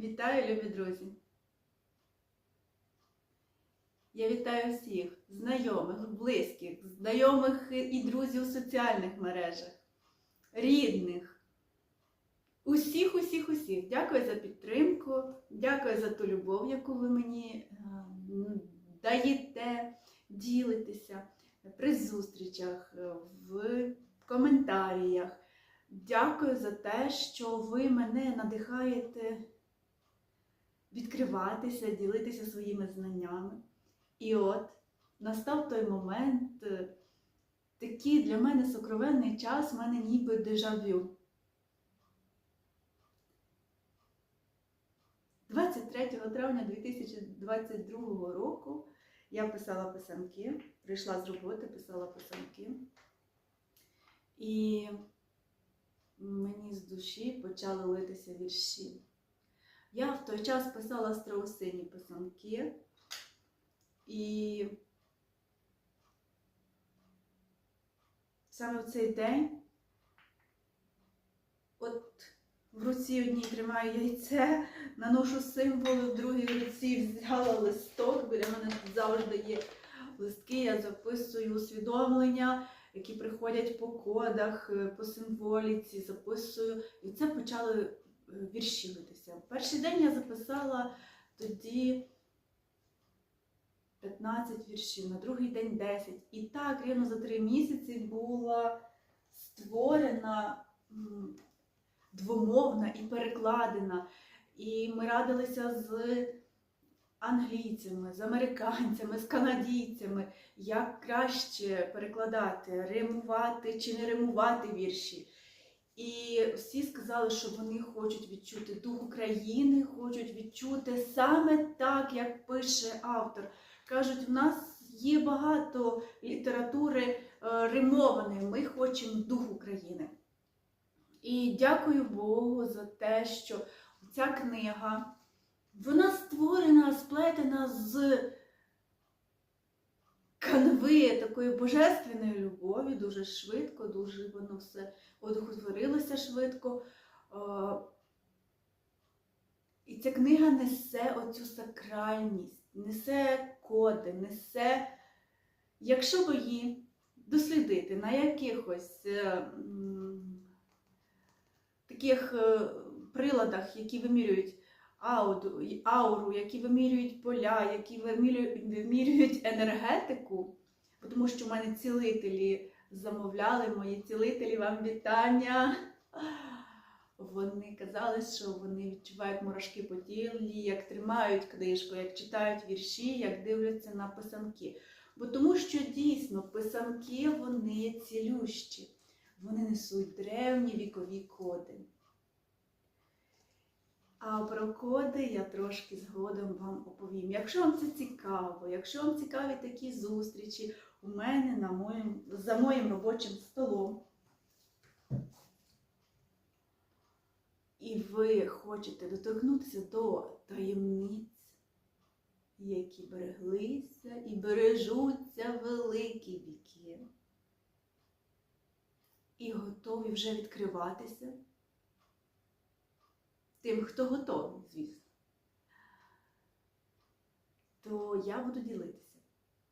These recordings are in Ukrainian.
Вітаю, любі друзі! Я вітаю всіх знайомих, близьких, знайомих і друзів у соціальних мережах, рідних. Усіх, усіх, усіх. Дякую за підтримку, дякую за ту любов, яку ви мені е, даєте, ділитеся при зустрічах, е, в коментаріях. Дякую за те, що ви мене надихаєте відкриватися, ділитися своїми знаннями. І от настав той момент, е, такий для мене сокровенний час, в мене ніби дежавю. 23 травня 2022 року я писала писанки, прийшла з роботи, писала писанки. І мені з душі почали литися вірші. Я в той час писала страусині писанки, і саме в цей день, от в руці одній тримаю яйце, наношу символи, в другій руці взяла листок, біля мене тут завжди є листки, я записую усвідомлення, які приходять по кодах, е, по символіці, записую. І це почали вірші литися. Перший день я записала тоді 15 віршів, на другий день 10. І так рівно за три місяці була створена двомовна і перекладена. І ми радилися з англійцями, з американцями, з канадійцями, як краще перекладати, римувати чи не римувати вірші. І всі сказали, що вони хочуть відчути дух України, хочуть відчути саме так, як пише автор. Кажуть, в нас є багато літератури е, римованої, ми хочемо дух України. І дякую Богу за те, що ця книга вона створена, сплетена з канви такої божественної любові, дуже швидко, дуже воно все одухотворилося швидко. Е, І ця книга несе оцю сакральність, несе коди, несе, якщо б її дослідити на якихось е, таких е, приладах, які вимірюють ауду, ауру, які вимірюють поля, які вимірюють, енергетику, тому що в мене цілителі замовляли, мої цілителі, вам вітання. Вони казали, що вони відчувають мурашки по тілі, як тримають книжку, як читають вірші, як дивляться на писанки. Бо тому що дійсно писанки вони цілющі, вони несуть древні вікові коди. А про коди я трошки згодом вам оповім. Якщо вам це цікаво, якщо вам цікаві такі зустрічі у мене на моїм, за моїм робочим столом, і ви хочете доторкнутися до таємниць, які береглися і бережуться великі віки, і готові вже відкриватися тим, хто готовий, звісно, то я буду ділитися.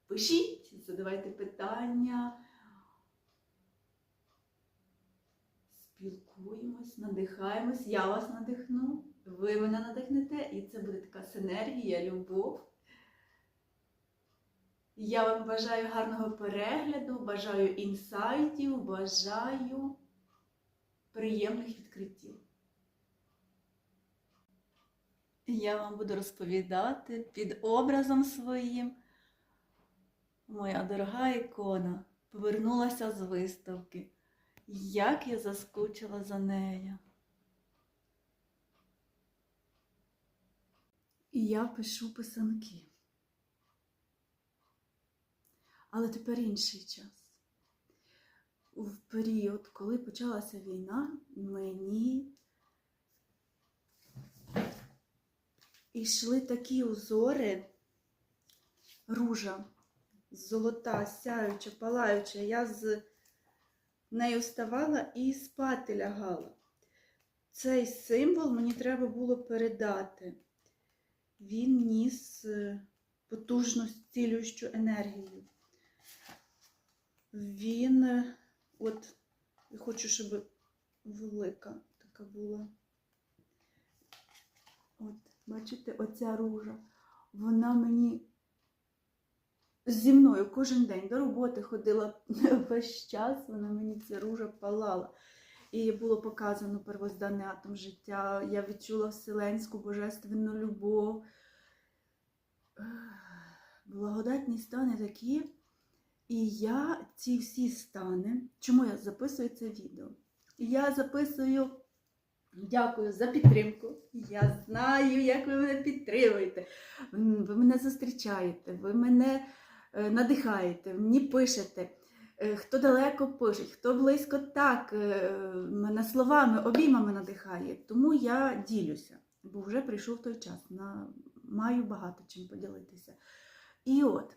Пишіть, задавайте питання, спілкуємось, надихаємось, я вас надихну, ви мене надихнете, і це буде така синергія, любов. Я вам бажаю гарного перегляду, бажаю інсайтів, бажаю приємних відкриттів. Я вам буду розповідати під образом своїм. Моя дорога ікона повернулася з виставки. Як я заскучила за нею. І я пишу писанки. Але тепер інший час. В період, коли почалася війна, мені йшли такі узори ружа, золота, сяюча, палаюча. Я з нею вставала і спати лягала. цей символ мені треба було передати. Він ніс е, потужну зцілюючу енергію. Він, е, от, хочу, щоб велика така була. От, бачите, оця ружа, вона мені зі мною кожен день до роботи ходила весь час, вона мені ця ружа палала. І було показано первозданний атом життя. Я відчула вселенську божественну любов. Благодатні стани такі. І я ці всі стани, чому я записую це відео? Я записую, дякую за підтримку. Я знаю, як ви мене підтримуєте. Ви мене зустрічаєте, ви мене е, надихаєте, мені пишете. Е, Хто далеко пише, хто близько так, е, мене словами, обіймами надихає. Тому я ділюся, бо вже прийшов той час. На... Маю багато чим поділитися. І от,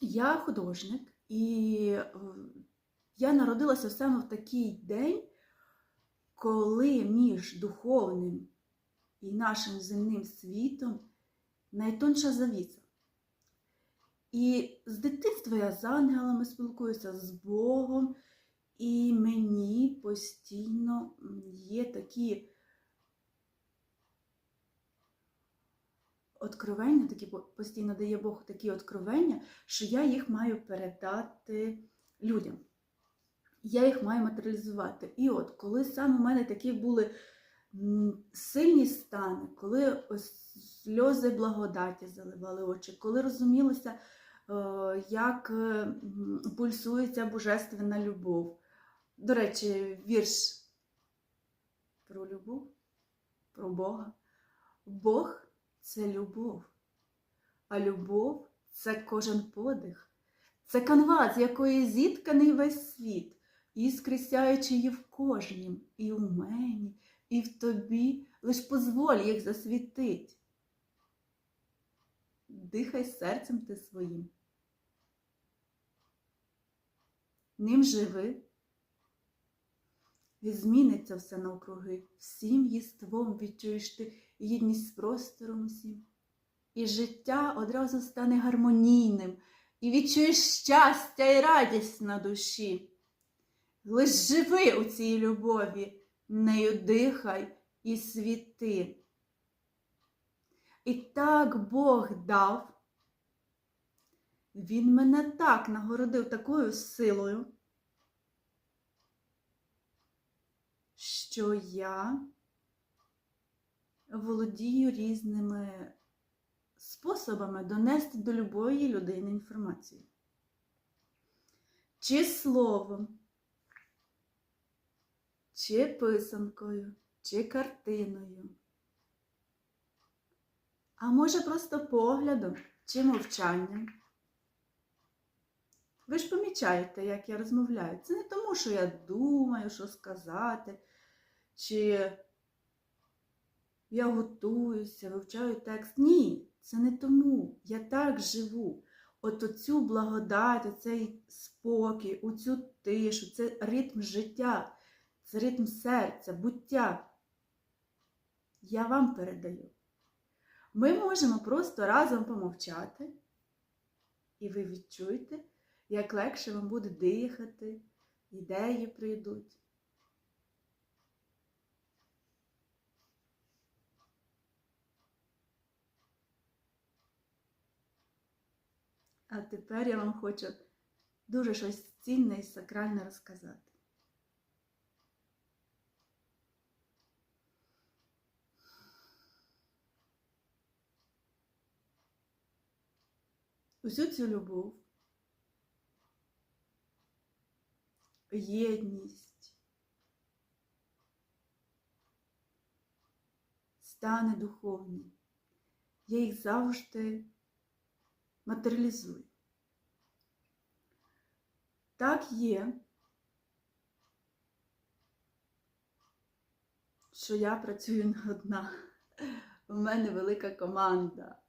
я художник, і я народилася саме в такий день, коли між духовним і нашим земним світом найтонша завіса. І з дитинства я з ангелами спілкуюся з Богом, і мені постійно є такі откровення, такі постійно дає Бог такі откровення, що я їх маю передати людям. Я їх маю матеріалізувати. І от, коли саме у мене такі були сильні стани, коли ось сльози благодаті заливали очі, коли розумілося, е, як е, пульсується божественна любов. До речі, вірш про любов, про Бога. Бог це любов, а любов це кожен подих, це канва, з якої зітканий весь світ, іскри сяючи її в кожнім, і у мені, і в тобі, лиш позволь їх засвітить. Дихай серцем ти своїм. Ним живи. І зміниться все навкруги, всім єством відчуєш ти єдність з простором усім. І життя одразу стане гармонійним, і відчуєш щастя і радість на душі. Лиш живи у цій любові, нею дихай і світи. І так Бог дав, Він мене так нагородив такою силою, що я володію різними способами донести до любої людини інформацію. Чи словом, чи писанкою, чи картиною. А може просто поглядом чи мовчанням. Ви ж помічаєте, як я розмовляю. Це не тому, що я думаю, що сказати, чи я готуюся, вивчаю текст. Ні, це не тому. Я так живу. От оцю благодать, оцей спокій, оцю тишу, це ритм життя, це ритм серця, буття. Я вам передаю. Ми можемо просто разом помовчати, і ви відчуєте, як легше вам буде дихати, ідеї прийдуть. А тепер я вам хочу дуже щось цінне і сакральне розказати. Усю цю любов, єдність, стани духовні. Я їх завжди матеріалізую. Так є, що я працюю не одна. У мене велика команда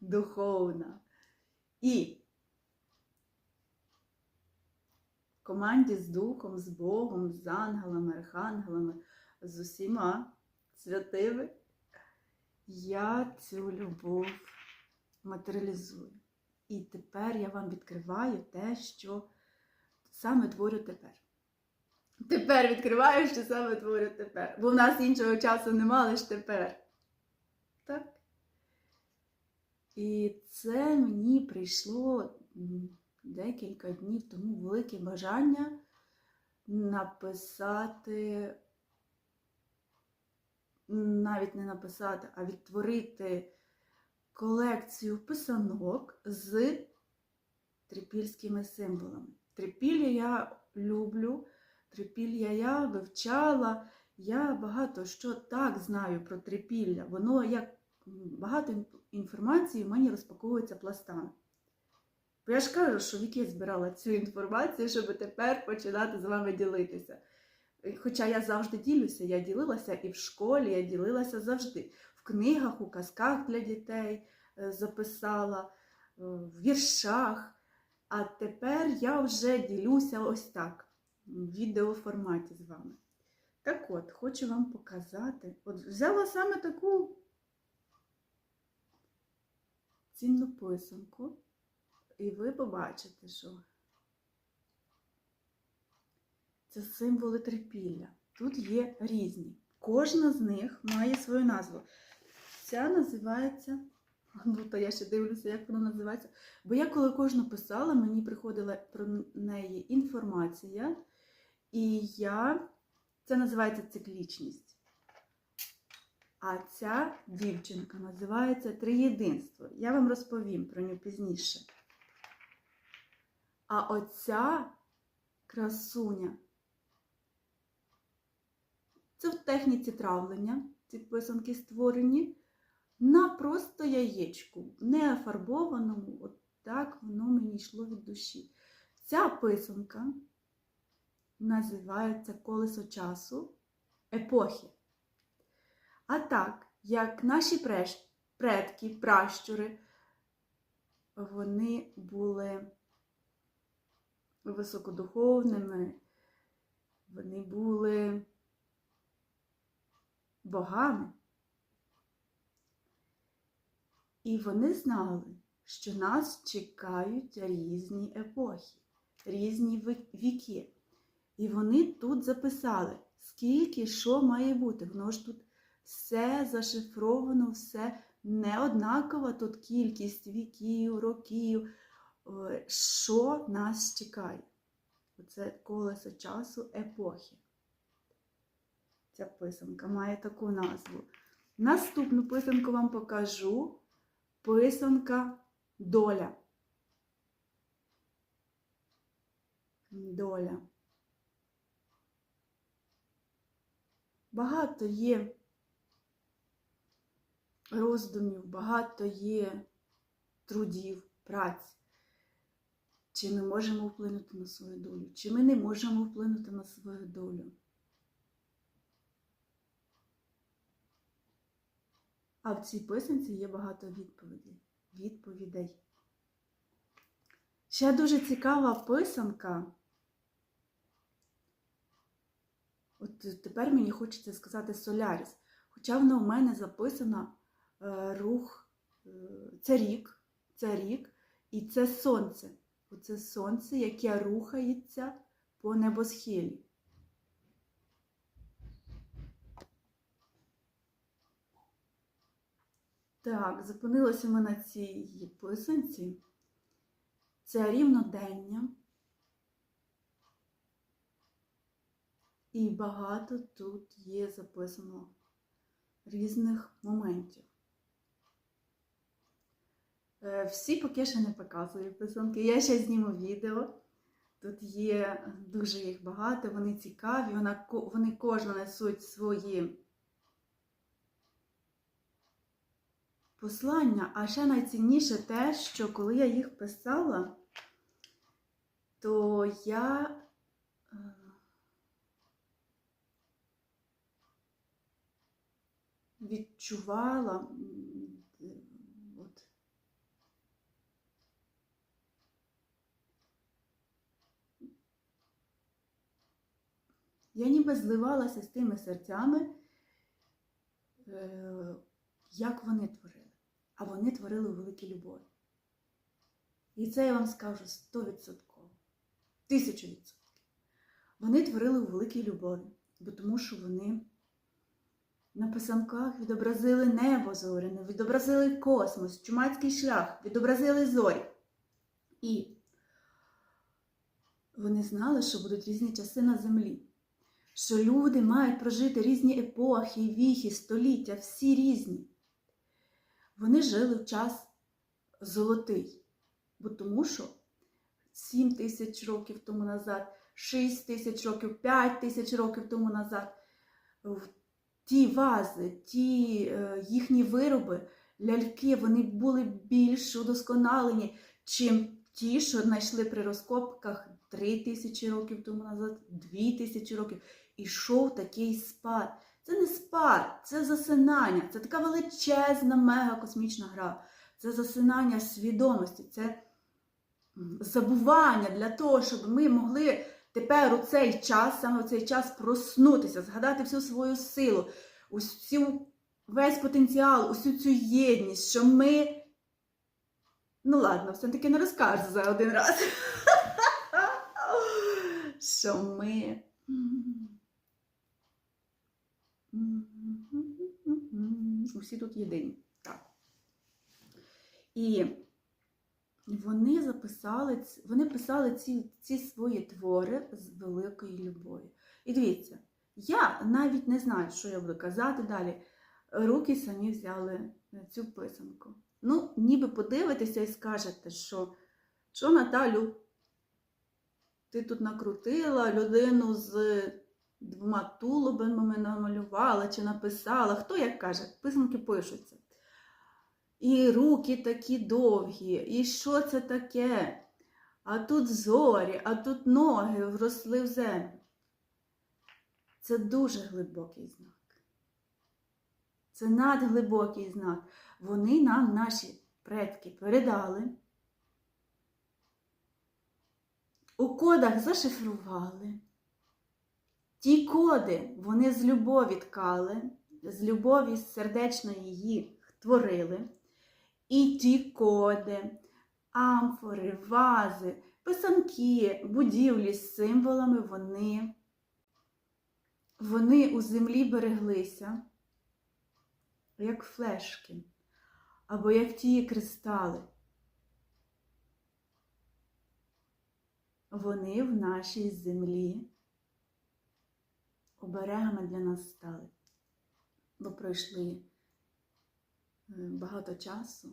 духовна. І в команді з духом, з Богом, з ангелами, архангелами з усіма святими, я цю любов матеріалізую. І тепер я вам відкриваю те, що саме творю тепер. Тепер відкриваю, що саме творю тепер. Бо в нас іншого часу нема, лише тепер. Так? І це мені прийшло декілька днів тому велике бажання написати, навіть не написати, а відтворити колекцію писанок з трипільськими символами. Трипілля я люблю, трипілля я вивчала. Я багато що так знаю про трипілля. Воно як багато інформації в мені розпаковується пластами. Бо я ж кажу, що віки збирала цю інформацію, щоб тепер починати з вами ділитися. Хоча я завжди ділюся, я ділилася і в школі, я ділилася завжди. В книгах, у казках для дітей е, записала, е, в віршах. А тепер я вже ділюся ось так, в відеоформаті з вами. Так от, хочу вам показати. От взяла саме таку цінну писанку, і ви побачите, що це символи трипілля. Тут є різні. Кожна з них має свою назву. Ця називається. Ну, то я ще дивлюся, як вона називається. Бо я коли кожну писала, мені приходила про неї інформація, і я. Це називається циклічність. А ця дівчинка називається Триєдинство. Я вам розповім про нього пізніше. А оця красуня. Це в техніці травлення, ці писанки створені на просто яєчку, не фарбованому, от так воно мені йшло від душі. Ця писанка називається колесо часу епохи. А так, як наші предки, пращури, вони були високодуховними, вони були богами. І вони знали, що нас чекають різні епохи, різні віки. І вони тут записали, скільки що має бути. Воно ж тут все зашифровано, все не однакова тут кількість віків, років, е, що нас чекає. Оце колесо часу епохи. Ця писанка має таку назву. Наступну писанку вам покажу. Писанка доля. Доля. Багато є роздумів, багато є трудів, праць. Чи ми можемо вплинути на свою долю, чи ми не можемо вплинути на свою долю. А в цій писанці є багато відповідей. відповідей. Ще дуже цікава писанка. От тепер мені хочеться сказати Соляріс. Хоча вона у мене записана рух, е, це рік, це рік, і це сонце. Оце сонце, яке рухається по небосхилі. Так, зупинилися ми на цій писанці. Це рівнодення. І багато тут є записано різних моментів. Е, Всі поки що не показую писанки. Я ще зніму відео. Тут є дуже їх багато, вони цікаві, вона, вони кожна несуть свої послання. А ще найцінніше те, що коли я їх писала, то я е, відчувала м, е, от, Я ніби зливалася з тими серцями, е, як вони творили. А вони творили у великій любові. І це я вам скажу 100%. Тисячу відсотків. Вони творили у великій любові, бо тому що вони на писанках відобразили небо зоряне, відобразили космос, чумацький шлях, відобразили зорі. І вони знали, що будуть різні часи на землі, що люди мають прожити різні епохи, віхи, століття, всі різні. Вони жили в час золотий, бо тому що 7 тисяч років тому назад, 6 тисяч років, 5 тисяч років тому назад ті вази, ті е, їхні вироби, ляльки, вони були більш удосконалені, чим ті, що знайшли при розкопках 3 тисячі років тому назад, 2 тисячі років. Ішов такий спад. Це не спад, це засинання, це така величезна мегакосмічна гра. Це засинання свідомості, це забування для того, щоб ми могли тепер у цей час, саме у цей час проснутися, згадати всю свою силу, усю, весь потенціал, усю цю єдність, що ми. Ну ладно, все-таки не розкажу за один раз. Що ми. Усі тут єдині. Так. І вони записали, вони писали ці, ці свої твори з великою любов'ю. І дивіться, я навіть не знаю, що я буду казати далі. Руки самі взяли е, цю писанку. Ну, ніби подивитеся і скажете, що, що Наталю, ти тут накрутила людину з двома тулубами намалювала чи написала. Хто як каже, писанки пишуться. І руки такі довгі, і що це таке? А тут зорі, а тут ноги вросли в землю. Це дуже глибокий знак. Це надглибокий знак. Вони нам, наші предки, передали. У кодах зашифрували. Ті коди вони з любові ткали, з любові сердечної їх творили. І ті коди, амфори, вази, писанки, будівлі з символами вони, вони у землі береглися, як флешки, або як ті кристали. Вони в нашій землі оберегами для нас стали, бо пройшли е, багато часу,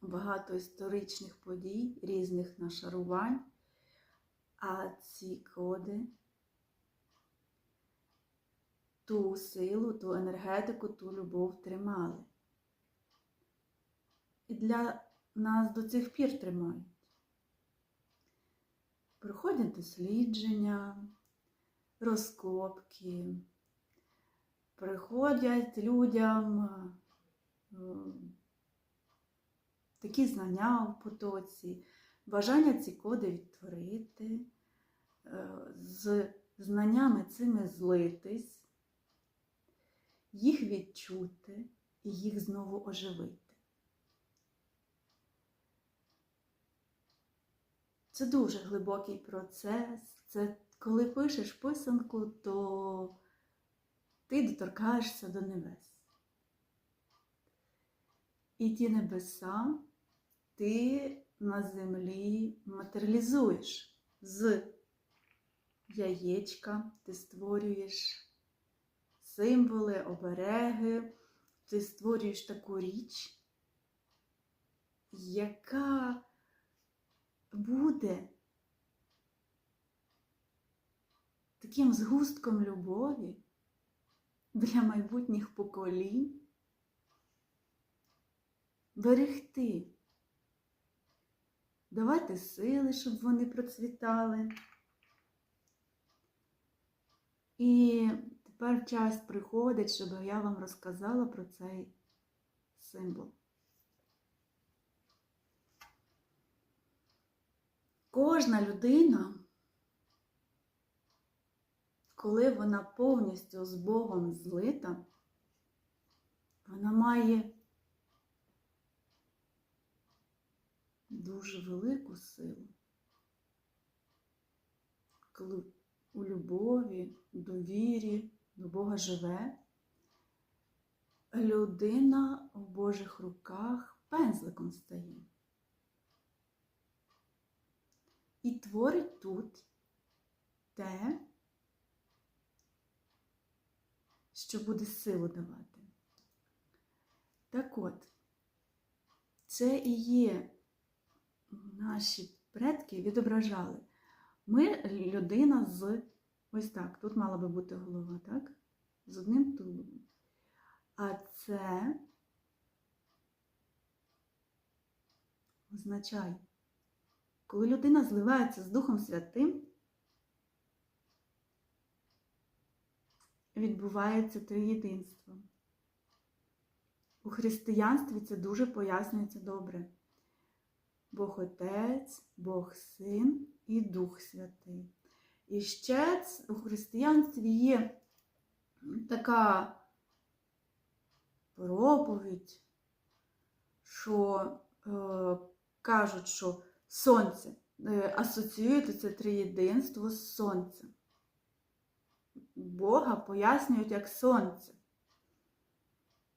багато історичних подій, різних нашарувань, а ці коди ту силу, ту енергетику, ту любов тримали. І для нас до цих пір тримають. Проходять дослідження, розкопки, приходять людям е, такі знання в потоці, бажання ці коди відтворити, е, з знаннями цими злитись, їх відчути і їх знову оживити. Це дуже глибокий процес. Це коли пишеш писанку, то ти доторкаєшся до небес. І ті небеса ти на землі матеріалізуєш з яєчка, ти створюєш символи, обереги, ти створюєш таку річ, яка буде таким згустком любові для майбутніх поколінь берегти, давати сили, щоб вони процвітали. І тепер час приходить, щоб я вам розказала про цей символ. Кожна людина, коли вона повністю з Богом злита, вона має дуже велику силу. Коли у любові, довірі до Бога живе, людина в Божих руках пензликом стає. І творить тут те, що буде силу давати. Так от, це і є наші предки відображали. Ми людина з ось так. Тут мала би бути голова, так? З одним тулубом. А це означає, коли людина зливається з Духом Святим, відбувається триєдинство. У християнстві це дуже пояснюється добре. Бог Отець, Бог Син і Дух Святий. І ще у християнстві є така проповідь, що е, кажуть, що сонце е, асоціюється це триєдинство з сонцем. Бога пояснюють як сонце,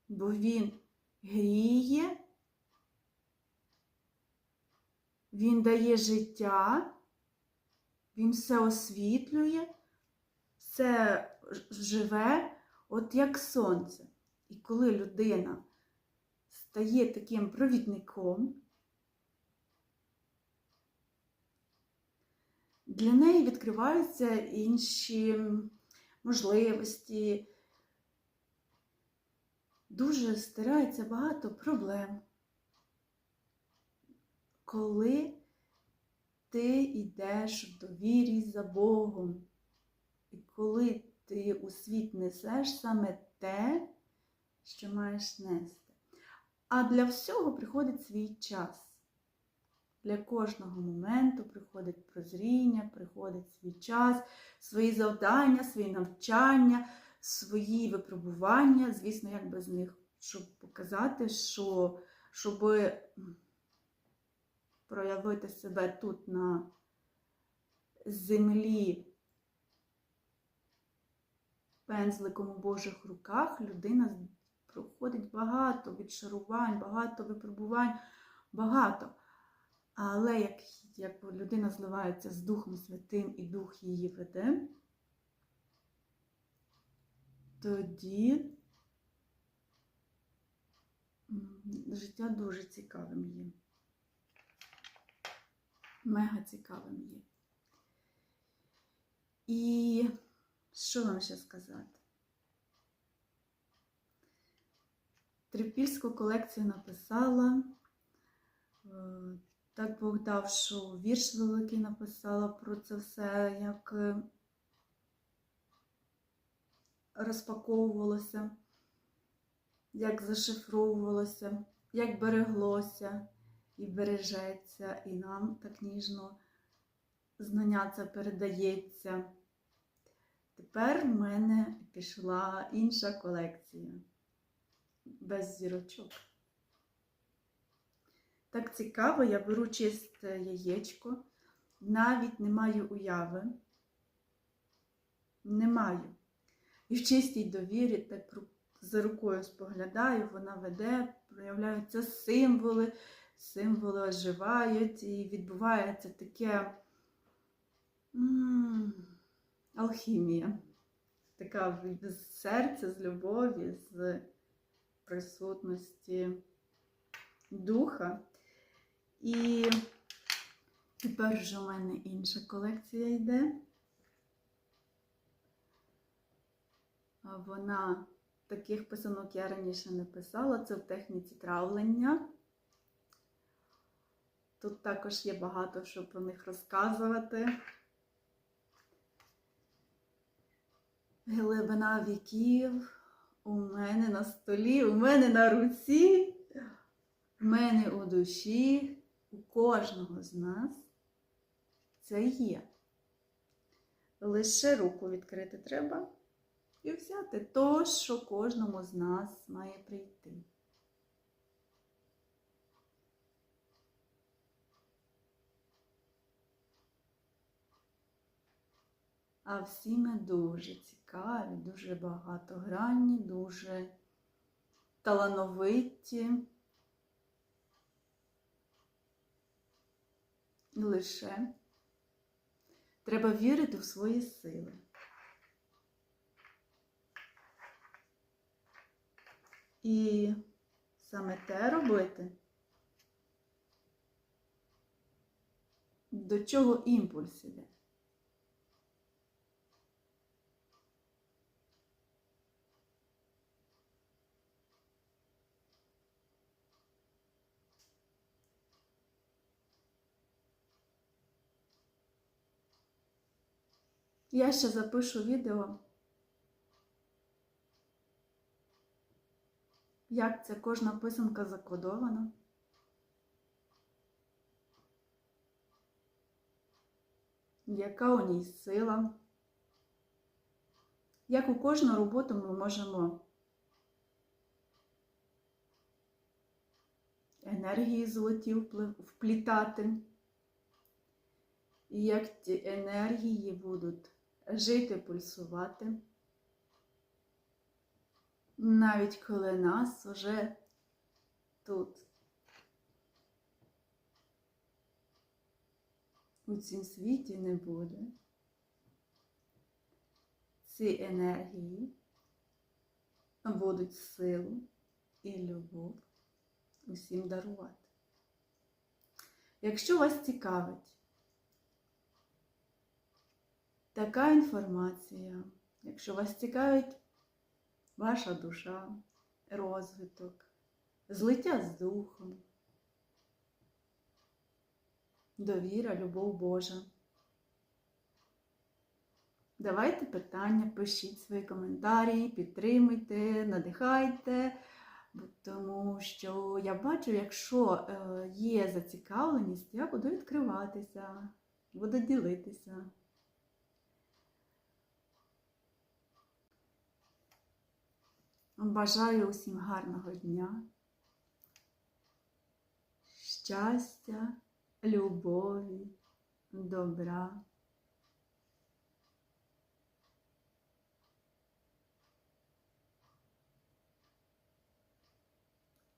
бо Він гріє, Він дає життя, Він все освітлює, все живе, от як сонце. І коли людина стає таким провідником, для неї відкриваються інші можливості, дуже стирається багато проблем. Коли ти йдеш в довірі за Богом, і коли ти у світ несеш саме те, що маєш нести. А для всього приходить свій час. Для кожного моменту приходить прозріння, приходить свій час, свої завдання, свої навчання, свої випробування, звісно, як без них, щоб показати, що щоб проявити себе тут на землі пензликом у Божих руках, людина проходить багато відшарувань, багато випробувань, багато. Але як, як людина зливається з Духом Святим і Дух її веде, тоді життя дуже цікавим є. Мега цікавим є. І що вам ще сказати? Трипільську колекцію написала. Так Бог дав, що вірш великий написала про це все, як розпаковувалося, як зашифровувалося, як береглося і бережеться, і нам так ніжно знання це передається. Тепер в мене пішла інша колекція без зірочок. Так цікаво, я беру чисте яєчко, навіть не маю уяви. Не маю. І в чистій довірі так за рукою споглядаю, вона веде, проявляються символи, символи оживають, і відбувається таке алхімія. Така з серця, з любові, з присутності духа. І тепер вже у мене інша колекція йде. Вона таких писанок я раніше не писала, це в техніці травлення. Тут також є багато що про них розказувати. Глибина віків у мене на столі, у мене на руці, у мене у душі у кожного з нас це є. Лише руку відкрити треба і взяти то, що кожному з нас має прийти. А всі ми дуже цікаві, дуже багатогранні, дуже талановиті. Лише треба вірити в свої сили. І саме те робити, до чого імпульс іде. Я ще запишу відео, як ця кожна писанка закодована. Яка у ній сила? Як у кожну роботу ми можемо енергії золоті вплітати? І як ті енергії будуть жити, пульсувати, навіть коли нас уже тут, у цім світі не буде. Ці енергії будуть силу і любов усім дарувати. Якщо вас цікавить така інформація, якщо вас цікавить ваша душа, розвиток, злиття з духом, довіра, любов Божа. Давайте питання, пишіть свої коментарі, підтримуйте, надихайте, тому що я бачу, якщо е, є зацікавленість, я буду відкриватися, буду ділитися. Бажаю усім гарного дня, щастя, любові, добра.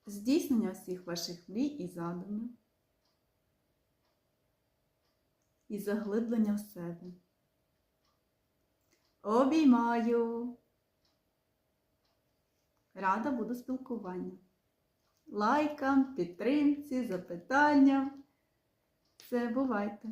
Здійснення всіх ваших мрій і задумів. І заглиблення в себе. Обіймаю! Рада буду спілкуванню. Лайкам, підтримці, запитанням. Все, бувайте!